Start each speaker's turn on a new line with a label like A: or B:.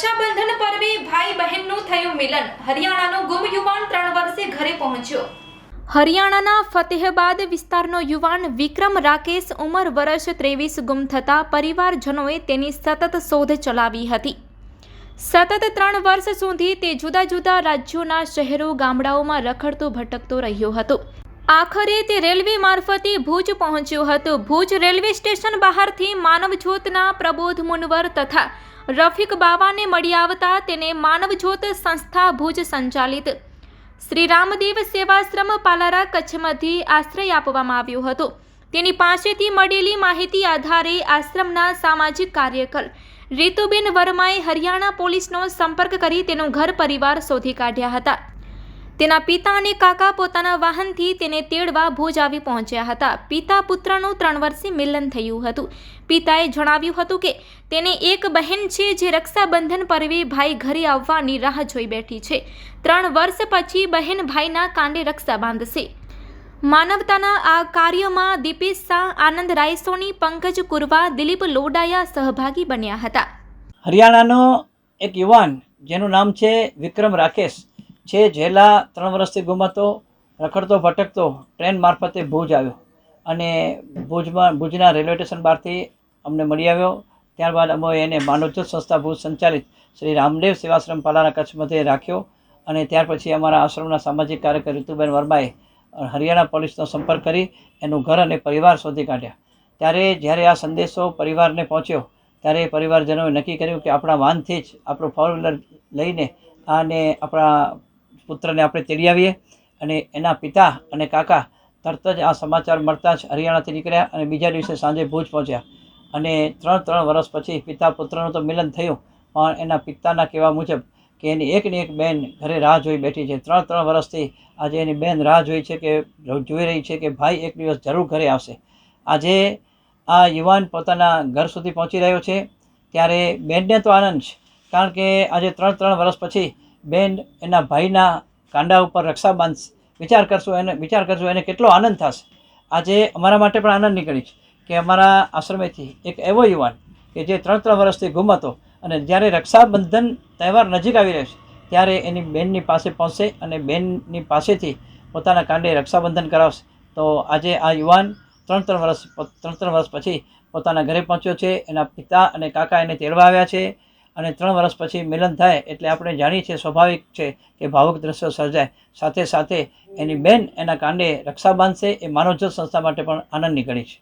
A: રક્ષાબંધન પર્વે ભાઈ બહેનનું થયું મિલન. હરિયાણાનો ગુમ યુવાન ત્રણ વર્ષે ઘરે પહોંચ્યો. હરિયાણાના ફતેહબાદ વિસ્તારનો યુવાન વિક્રમ રાકેશ ઉંમર વર્ષ ત્રેવીસ ગુમ થતા પરિવારજનોએ તેની સતત શોધ ચલાવી હતી. સતત ત્રણ વર્ષ સુધી તે જુદા જુદા રાજ્યોના શહેરો, ગામડાઓમાં રખડતો ભટકતો રહ્યો હતો. આખરે તે રેલવે મારફતે ભુજ પહોંચ્યો હતો. ભુજ રેલવે સ્ટેશન બહારથી માનવજ્યોતના પ્રબોધ મુનવર તથા રફીક બાવાને મળી આવતા તેને માનવજ્યોત સંસ્થા ભુજ સંચાલિત. શ્રી રામદેવ સેવાશ્રમ પાલારા કચ્છમાંથી આશ્રય આપવામાં આવ્યો હતો. તેની પાસેથી મળેલી માહિતી આધારે આશ્રમના સામાજિક કાર્યકર રીતુબેન વર્માએ હરિયાણા પોલીસનો સંપર્ક કરી તેનું ઘર પરિવાર શોધી કાઢ્યા હતા. તેના પિતા અને કાકા પોતાના વાહનથી તેને તેડવા ભુજ આવી પહોંચ્યા હતા. પિતા પુત્રનું ત્રણ વર્ષે મિલન થયું હતું. પિતાએ જણાવ્યું હતું કે તેને એક બહેન છે જે રક્ષાબંધન પર્વે ભાઈ ઘરે આવવાની રાહ જોઈ બેઠી છે. ત્રણ વર્ષ પછી બહેન ભાઈના કાંડે રક્ષા બાંધશે. માનવતાના આ કાર્યમાં દીપેશ શાહ, આનંદ રાયસોની પંકજ કુરવા, દિલીપ લોડાયા સહભાગી બન્યા હતા.
B: હરિયાણાનો એક યુવાન જેનું નામ છે વિક્રમ રાકેશ. છે જેલા ત્રણ વર્ષથી ગુમાતો, રખડતો, ભટકતો, ટ્રેન મારફતે ભુજ આવ્યો. અને ભુજમાં, ભુજના રેલવે સ્ટેશન બહારથી અમને મળી આવ્યો. ત્યારબાદ અમે એને માનવજ્યોત સંસ્થા ભુજ સંચાલિત શ્રી રામદેવ સેવાશ્રમ પાલાના કચ્છ મધ્યે રાખ્યો. અને ત્યાર પછી અમારા આશ્રમના સામાજિક કાર્યકર ઋતુબેન વર્માએ હરિયાણા પોલીસનો સંપર્ક કરી એનું ઘર અને પરિવાર શોધી કાઢ્યા. ત્યારે જ્યારે આ સંદેશો પરિવારને પહોંચ્યો, ત્યારે પરિવારજનોએ નક્કી કર્યું કે આપણા વાનથી જ આપણું ફોર વ્હીલર લઈને આને આપણા પુત્રને આપણે તેડી આવીએ અને એના પિતા અને કાકા તરત જ આ સમાચાર મળતા જ હરિયાણાથી નીકળ્યા અને બીજા દિવસે સાંજે ભુજ પહોંચ્યા. અને ત્રણ ત્રણ વર્ષ પછી પિતા પુત્રનું તો મિલન થયું, પણ એના પિતાના કહેવા મુજબ કે એની એકની એક બહેન ઘરે રાહ જોઈ બેઠી છે. ત્રણ ત્રણ વર્ષથી આજે એની બહેન રાહ જોઈ છે કે, જોઈ રહી છે કે ભાઈ એક દિવસ જરૂર ઘરે આવશે. આજે આ યુવાન પોતાના ઘર સુધી પહોંચી રહ્યો છે. ત્યારે બેનને તો આનંદ છે કારણ કે આજે ત્રણ ત્રણ વર્ષ પછી બેન એના ભાઈના કાંડા ઉપર રક્ષા બાંધશે વિચાર કરશો એને, વિચાર કરશો એને કેટલો આનંદ થશે. આજે અમારા માટે પણ આનંદ નીકળી છે કે અમારા આશ્રમેથી એક એવો યુવાન કે જે ત્રણ ત્રણ વર્ષથી ગુમ હતો અને જ્યારે રક્ષાબંધન તહેવાર નજીક આવી રહ્યો છે, ત્યારે એની બહેનની પાસે પહોંચશે અને બેનની પાસેથી પોતાના કાંડે રક્ષાબંધન કરાવશે. તો આજે આ યુવાન ત્રણ ત્રણ વર્ષ ત્રણ ત્રણ વર્ષ પછી પોતાના ઘરે પહોંચ્યો છે. એના પિતા અને કાકા એને તેડવા આવ્યા છે. અને ત્રણ વર્ષ પછી મિલન થાય એટલે આપણે જાણીએ છીએ, સ્વાભાવિક છે કે ભાવુક દ્રશ્યો સર્જાય. સાથે સાથે એની બેન એના કાંડે રક્ષા બાંધશે એ માનવજ્યોત સંસ્થા માટે પણ આનંદની ઘડી છે.